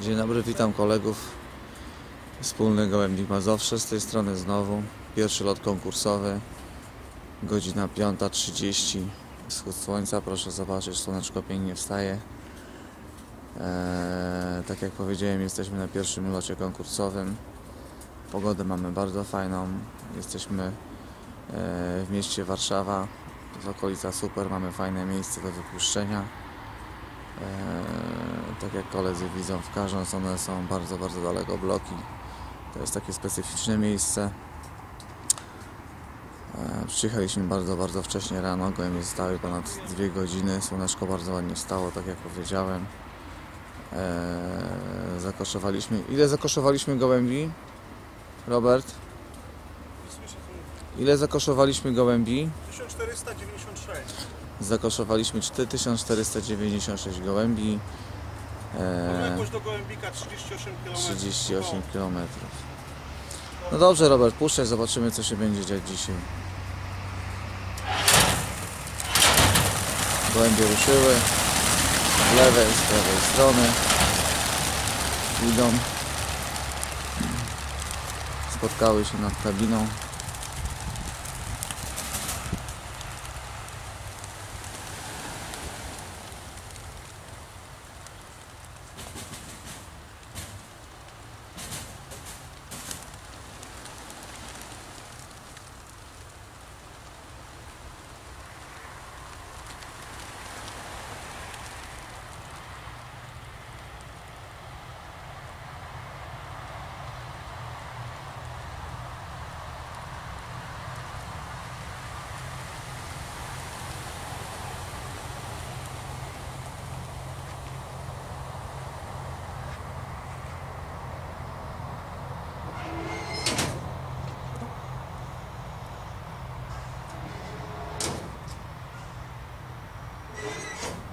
Dzień dobry, witam kolegów. Wspólny Gołębnik Mazowsze z tej strony znowu. Pierwszy lot konkursowy. Godzina 5.30. Wschód słońca, proszę zobaczyć, słoneczko pięknie wstaje. Eee, tak jak powiedziałem, jesteśmy na pierwszym locie konkursowym. Pogodę mamy bardzo fajną. Jesteśmy eee, w mieście Warszawa. Jest okolica super, mamy fajne miejsce do wypuszczenia. Eee, tak jak koledzy widzą, w każdą stronę są bardzo, bardzo daleko bloki. To jest takie specyficzne miejsce. Eee, przyjechaliśmy bardzo, bardzo wcześnie rano. Gołębie stały ponad dwie godziny. Słoneczko bardzo ładnie stało, tak jak powiedziałem. Eee, zakoszowaliśmy. Ile zakoszowaliśmy gołębi? Robert? Ile zakoszowaliśmy gołębi? 1496. Zakoszowaliśmy 4496 gołębi. Odległość do Gołębika 38 km. 38 km. No dobrze, Robert, puszczaj, zobaczymy, co się będzie dziać dzisiaj. Gołębie ruszyły z lewej, z prawej strony. Idą. Spotkały się nad kabiną. 何?